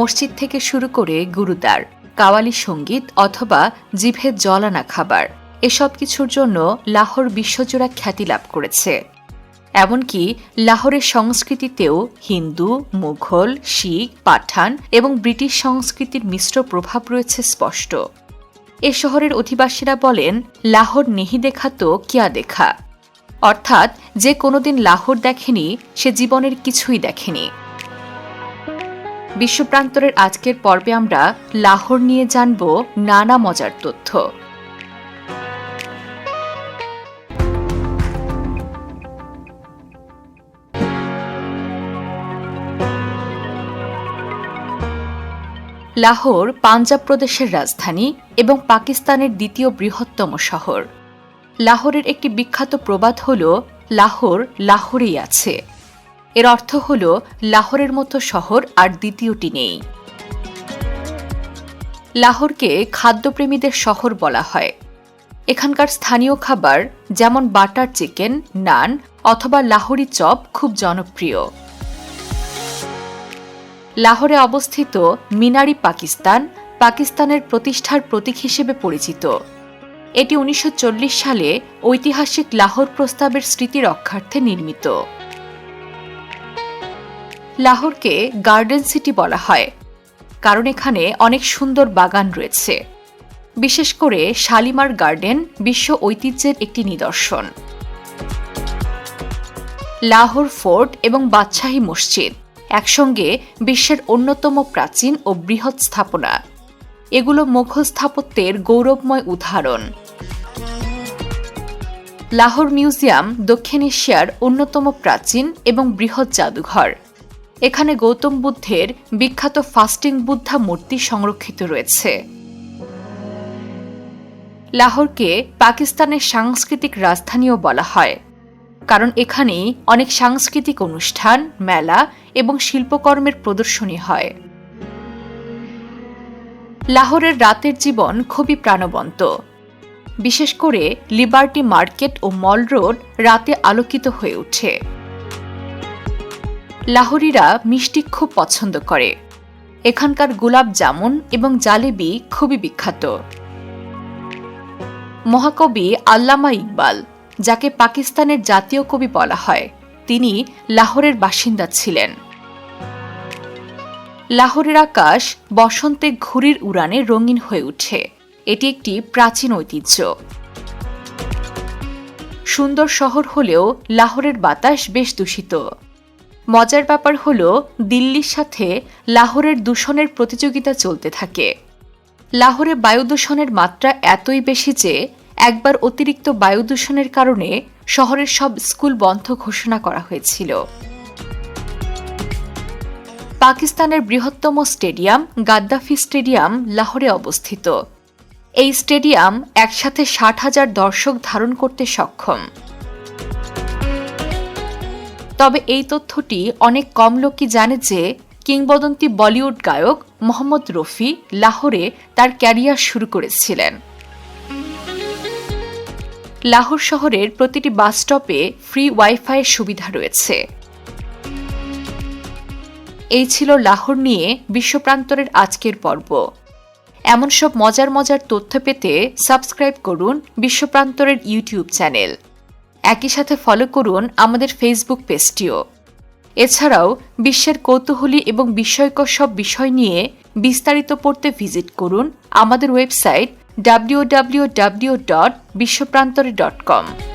মসজিদ থেকে শুরু করে গুরুদ্বার, কাওয়ালি সংগীত অথবা জিভে জলানা খাবার। এসব কিছুর জন্য লাহোর বিশ্বজোড়া খ্যাতি লাভ করেছে। এমনকি লাহোরের সংস্কৃতিতেও হিন্দু, মুঘল, শিখ, পাঠান এবং ব্রিটিশ সংস্কৃতির মিশ্র প্রভাব রয়েছে স্পষ্ট। এ শহরের অধিবাসীরা বলেন, লাহোর নেহি দেখা তো কিয়া দেখা? অর্থাৎ, যে কোনোদিন লাহোর দেখেনি, সে জীবনের কিছুই দেখেনি। বিশ্বপ্রান্তরের আজকের পর্বে আমরা লাহোর নিয়ে জানব নানা মজার তথ্য। লাহোর পাঞ্জাব প্রদেশের রাজধানী এবং পাকিস্তানের দ্বিতীয় বৃহত্তম শহর। লাহোরের একটি বিখ্যাত প্রবাদ হল, লাহোর লাহোরেই আছে। এর অর্থ হল লাহোরের মতো শহর আর দ্বিতীয়টি নেই। লাহোরকে খাদ্যপ্রেমীদের শহর বলা হয়। এখানকার স্থানীয় খাবার যেমন বাটার চিকেন, নান অথবা লাহোরি চপ খুব জনপ্রিয়। লাহোরে অবস্থিত মিনারি পাকিস্তান পাকিস্তানের প্রতিষ্ঠার প্রতীক হিসেবে পরিচিত। এটি উনিশশো চল্লিশ সালে ঐতিহাসিক লাহোর প্রস্তাবের স্মৃতি রক্ষার্থে নির্মিত। লাহোরকে গার্ডেন সিটি বলা হয়, কারণ এখানে অনেক সুন্দর বাগান রয়েছে। বিশেষ করে শালিমার গার্ডেন বিশ্ব ঐতিহ্যের একটি নিদর্শন। লাহোর ফোর্ট এবং বাদশাহী মসজিদ একসঙ্গে বিশ্বের অন্যতম প্রাচীন ও বৃহৎ স্থাপনা। এগুলো মুঘল স্থাপত্যের গৌরবময় উদাহরণ। লাহোর মিউজিয়াম দক্ষিণ এশিয়ার অন্যতম প্রাচীন এবং বৃহৎ জাদুঘর। এখানে গৌতম বুদ্ধের বিখ্যাত ফাস্টিং বুদ্ধা মূর্তি সংরক্ষিত রয়েছে। লাহোরকে পাকিস্তানের সাংস্কৃতিক রাজধানীও বলা হয়, কারণ এখানেই অনেক সাংস্কৃতিক অনুষ্ঠান, মেলা এবং শিল্পকর্মের প্রদর্শনী হয়। লাহোরের রাতের জীবন খুবই প্রাণবন্ত। বিশেষ করে লিবার্টি মার্কেট ও মল রোড রাতে আলোকিত হয়ে ওঠে লাহোরিরা মিষ্টি খুব পছন্দ করে। এখানকার গোলাপ জামুন এবং জালেবি খুবই বিখ্যাত। মহাকবি আল্লামা ইকবাল, যাকে পাকিস্তানের জাতীয় কবি বলা হয়, তিনি লাহোরের বাসিন্দা ছিলেন। লাহোরের আকাশ বসন্তে ঘুড়ির উড়ানে রঙিন হয়ে উঠে। এটি একটি প্রাচীন ঐতিহ্য। সুন্দর শহর হলেও লাহোরের বাতাস বেশ দূষিত। মজার ব্যাপার হলো, দিল্লির সাথে লাহোরের দূষণের প্রতিযোগিতা চলতে থাকে। লাহোরে বায়ু দূষণের মাত্রা এতই বেশি যে, একবার অতিরিক্ত বায়ু দূষণের কারণে শহরের সব স্কুল বন্ধ ঘোষণা করা হয়েছিল। পাকিস্তানের বৃহত্তম স্টেডিয়াম, গাদ্দাফি স্টেডিয়াম, লাহোরে অবস্থিত। এই স্টেডিয়াম একসাথে ষাট হাজার দর্শক ধারণ করতে সক্ষম। তবে এই তথ্যটি অনেক কম লোকই জানে যে কিংবদন্তি বলিউড গায়ক মোহাম্মদ রফি লাহোরে তার ক্যারিয়ার শুরু করেছিলেন। লাহোর শহরের প্রতিটি বাস স্টপে ফ্রি ওয়াইফাইয়ের সুবিধা রয়েছে। এই ছিল লাহোর নিয়ে বিশ্বপ্রান্তরের আজকের পর্ব। এমন সব মজার মজার তথ্য পেতে সাবস্ক্রাইব করুন বিশ্বপ্রান্তরের ইউটিউব চ্যানেল। একই সাথে ফলো করুন আমাদের ফেসবুক পেজটিও এছাড়াও, বিশ্বের কৌতূহলী এবং বিস্ময়কর সব বিষয় নিয়ে বিস্তারিত পড়তে ভিজিট করুন আমাদের website W W W dot বিশ্বপ্রান্তরে dot কম